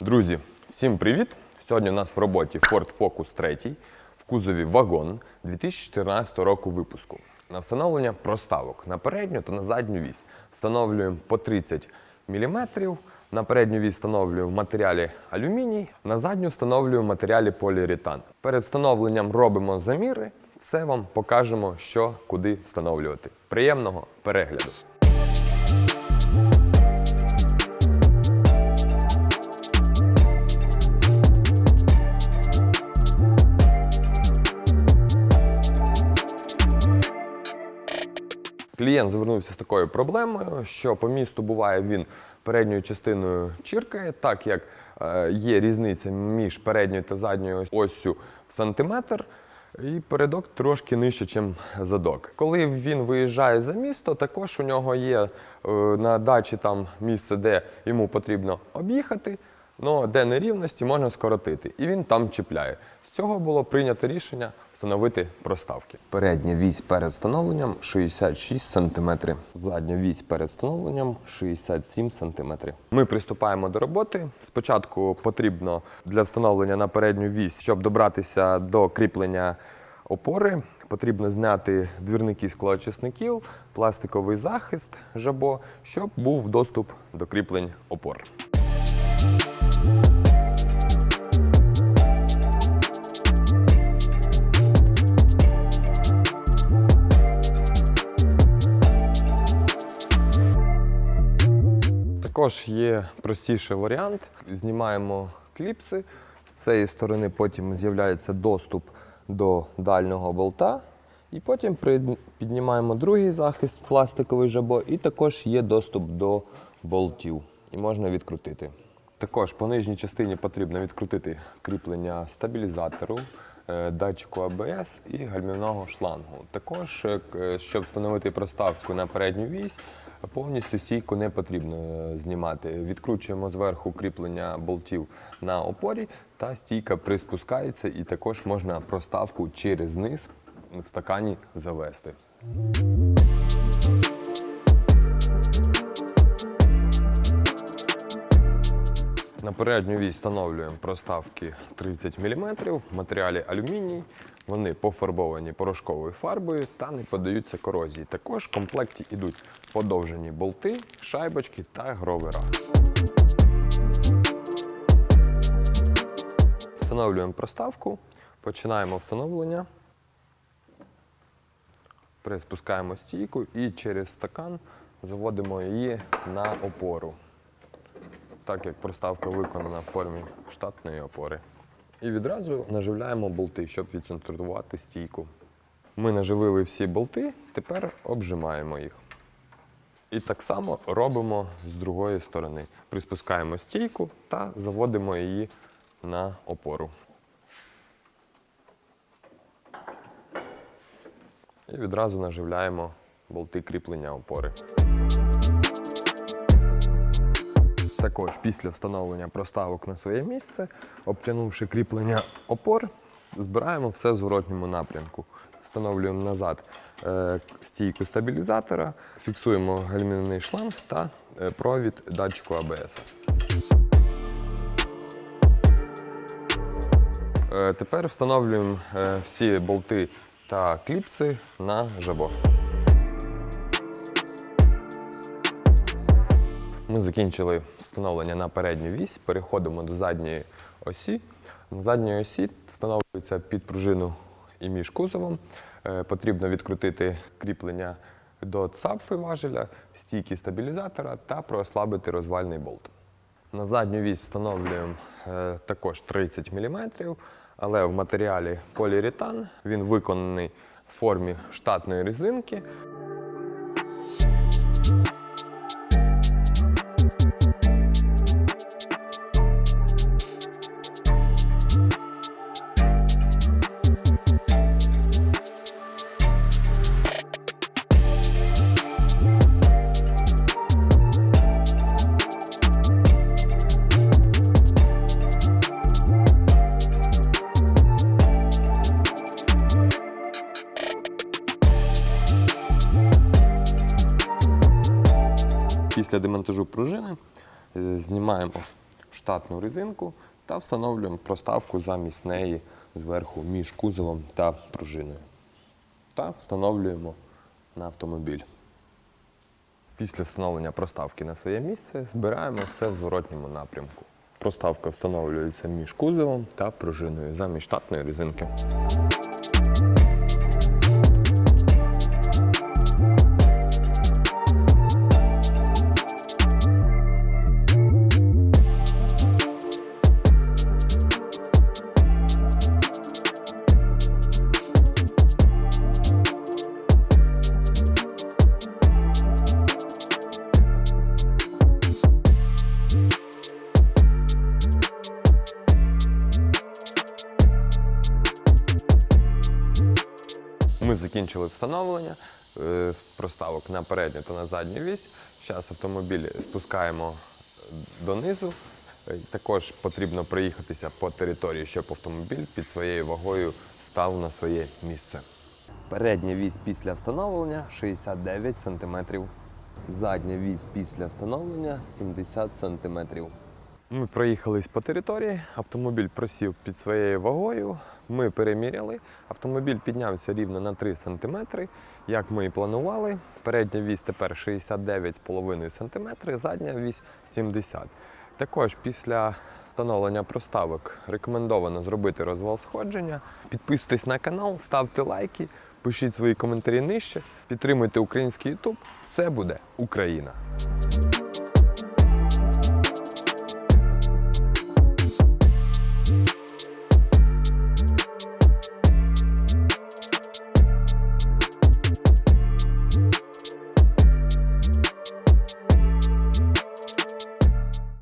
Друзі, всім привіт! Сьогодні у нас в роботі Ford Focus 3 в кузові вагон 2014 року випуску. На встановлення проставок на передню та на задню вісь. Встановлюємо по 30 мм. На передню вісь встановлюємо в матеріалі алюміній, на задню встановлюємо в матеріалі поліуретан. Перед встановленням робимо заміри, все вам покажемо, що куди встановлювати. Приємного перегляду! Клієнт звернувся з такою проблемою, що по місту буває він передньою частиною чіркає, так як е, є різниця між передньою та задньою оссю в сантиметр. І передок трошки нижче, ніж задок. Коли він виїжджає за місто, також у нього є е, на дачі там місце, де йому потрібно об'їхати, але де нерівності можна скоротити. І він там чіпляє. З цього було прийнято рішення встановити проставки. Передня вісь перед встановленням 66 см. Задня вісь перед встановленням 67 см. Ми приступаємо до роботи. Спочатку потрібно для встановлення на передню вісь, щоб добратися до кріплення опори. Потрібно зняти двірники склоочисників, пластиковий захист жабо, щоб був доступ до кріплень опор. Також є простіший варіант. Знімаємо кліпси. З цієї сторони потім з'являється доступ до дальнього болта. І потім піднімаємо другий захист, пластиковий жабо, і також є доступ до болтів. І можна відкрутити. Також по нижній частині потрібно відкрутити кріплення стабілізатору, е, датчику АБС і гальмівного шлангу. Також, е, щоб встановити проставку на передню вісь, повністю стійку не потрібно е, знімати. Відкручуємо зверху кріплення болтів на опорі, та стійка приспускається, і також можна проставку через низ в стакані завести. На передню вісь встановлюємо проставки 30 мм, в матеріалі алюміній. Вони пофарбовані порошковою фарбою та не подаються корозії. Також в комплекті йдуть подовжені болти, шайбочки та гровера. Встановлюємо проставку, починаємо встановлення. Приспускаємо стійку і через стакан заводимо її на опору так як проставка виконана в формі штатної опори. І відразу наживляємо болти, щоб відцентрувати стійку. Ми наживили всі болти, тепер обжимаємо їх. І так само робимо з другої сторони. Приспускаємо стійку та заводимо її на опору. І відразу наживляємо болти кріплення опори. Також після встановлення проставок на своє місце, обтянувши кріплення опор, збираємо все в зворотньому напрямку. Встановлюємо назад е, стійку стабілізатора, фіксуємо гальмівний шланг та е, провід датчику АБС. Е, Тепер встановлюємо всі болти та кліпси на жабо. Ми закінчили встановлення на передню вісь, переходимо до задньої осі. На задній осі встановлюється під пружину і між кузовом. Е, Потрібно відкрутити кріплення до цапфи важеля, стійки стабілізатора та проослабити розвальний болт. На задню вісь встановлюємо е, також 30 мм, але в матеріалі поліуретан. Він виконаний в формі штатної резинки. Після демонтажу пружини е, знімаємо штатну резинку та встановлюємо проставку замість неї зверху між кузовом та пружиною. Та встановлюємо на автомобіль. Після встановлення проставки на своє місце збираємо все в зворотньому напрямку. Проставка встановлюється між кузовом та пружиною замість штатної резинки. Закінчили встановлення е, проставок на передню та на задню вісь. Зараз автомобіль спускаємо донизу. Е, Також потрібно проїхатися по території, щоб автомобіль під своєю вагою став на своє місце. Передня вісь після встановлення 69 см. Задня вісь після встановлення 70 см. Ми проїхались по території, автомобіль просів під своєю вагою. Ми переміряли. Автомобіль піднявся рівно на 3 см, як ми і планували. Передня вісь тепер 69,5 см, задня вісь 70 Також після встановлення проставок рекомендовано зробити розвал сходження. Підписуйтесь на канал, ставте лайки, пишіть свої коментарі нижче, підтримуйте український YouTube. Все буде Україна!